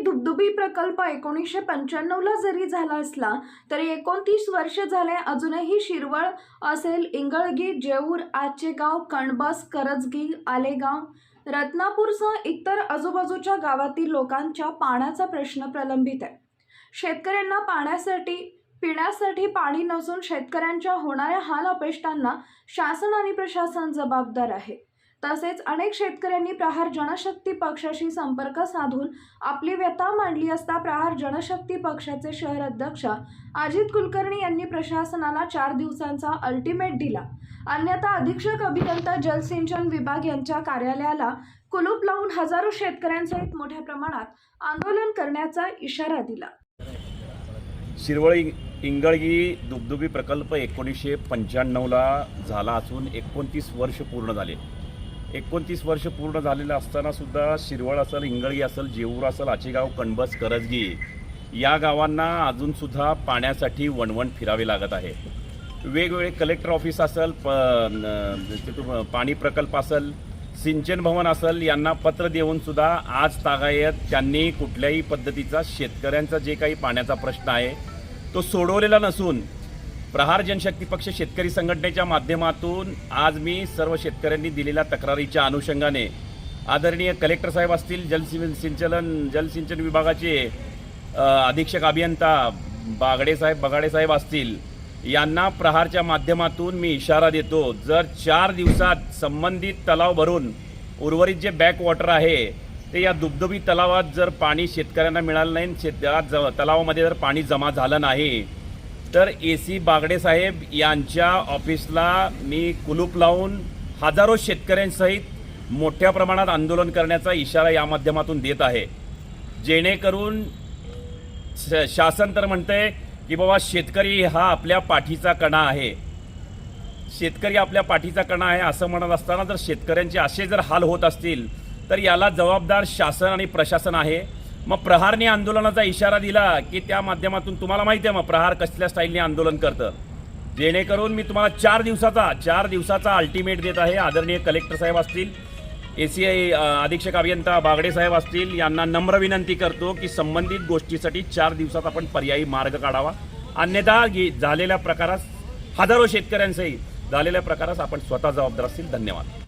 दुबदुबी प्रकल्प एकोणीसशे पंच्याण्णवला जरी झाला असला तरी एकोणतीस वर्ष झाले अजूनही शिरवळ असेल इंगळगी जेऊर आचेगाव कणबस करजगी आलेगाव. रत्नापूरसह इतर आजूबाजूच्या गावातील लोकांच्या पाण्याचा प्रश्न प्रलंबित आहे. शेतकऱ्यांना पाण्यासाठी पिण्यासाठी पाणी नसून शेतकऱ्यांच्या होणाऱ्या हाल अपेष्टांना शासन आणि प्रशासन जबाबदार आहे. तसेच अनेक शेतकऱ्यांनी प्रहार जनशक्ती पक्षाशी संपर्क साधून आपली व्यथा मांडली असता प्रहार जनशक्ती पक्षाचे शहर अध्यक्ष अजित कुलकर्णी यांनी प्रशासनाला चार दिवसांचा अल्टिमेट दिला. अन्यथा अधीक्षक अभियंता जलसिंचन विभाग यांच्या कार्यालयाला कुलूप लावून हजारो शेतकऱ्यांसहित मोठ्या प्रमाणात आंदोलन करण्याचा इशारा दिला. शिरवळ इंगळगी दुबदुबी प्रकल्प एकोणीसशे पंच्याण्णवला झाला असून एकोणतीस वर्ष पूर्ण झाले. एकोणतीस वर्ष पूर्ण झालेलं असताना सुद्धा शिरवळ असेल इंगळगी असेल जेऊर असेल आचेगाव कणबस करजगी या गावांना अजूनसुद्धा पाण्यासाठी वणवण फिरावे लागत आहे. वेगवेगळे कलेक्टर ऑफिस असेल प तिथून पाणी प्रकल्प असेल सिंचन भवन असेल यांना पत्र देऊन सुद्धा आज तागायत त्यांनी कुठल्याही पद्धतीचा शेतकऱ्यांचा जे काही पाण्याचा प्रश्न आहे तो सोडवलेला नसून प्रहार जनशक्ती पक्ष शेतकरी संघटनेच्या माध्यमातून आज मी सर्व शेतकऱ्यांनी दिलेल्या तक्रारीच्या अनुषंगाने आदरणीय कलेक्टर साहेब असतील जल सिंचलन जलसिंचन विभागाचे अधीक्षक अभियंता बागडे साहेब बगाडे साहेब असतील यांना प्रहारच्या माध्यमातून मी इशारा देतो जर चार दिवसात संबंधित तलाव भरून उर्वरित जे बॅक वॉटर आहे ते या दुबदुबी तलावात जर पाणी शेतकऱ्यांना मिळालं नाही शेत ज तलावामध्ये जर पाणी जमा झालं नाही तर ए सी बागडे साहेब यांच्या ऑफिसला मी कुलूप लावून हजारो शेतकऱ्यांसहित मोठ्या प्रमाणात आंदोलन करण्याचा इशारा या माध्यमातून देत आहे. जेणेकरून श- शासन तर म्हणतंय की बाबा शेतकरी हा आपल्या पाठीचा कणा आहे. शेतकरी आपल्या पाठीचा कणा आहे असं म्हणत असताना जर शेतकऱ्यांचे असे जर हाल होत असतील तर याला जबाबदार शासन आणि प्रशासन आहे. मग प्रहारने आंदोलनाचा इशारा दिला की त्या माध्यमातून तुम्हाला माहिती आहे मग प्रहार कसल्या स्टाईलने आंदोलन करतं. जेणेकरून मी तुम्हाला चार दिवसाचा चार दिवसाचा अल्टिमेट देत आहे. आदरणीय कलेक्टर साहेब असतील ए सी आय अधीक्षक अभियंता बागडे साहेब असतील यांना नम्र विनंती करतो की संबंधित गोष्टीसाठी चार दिवसात आपण पर्यायी मार्ग काढावा. अन्यथा झालेल्या प्रकारास हजारो शेतकऱ्यांसहित झालेल्या प्रकारास आपण स्वतः जबाबदार असतील. धन्यवाद.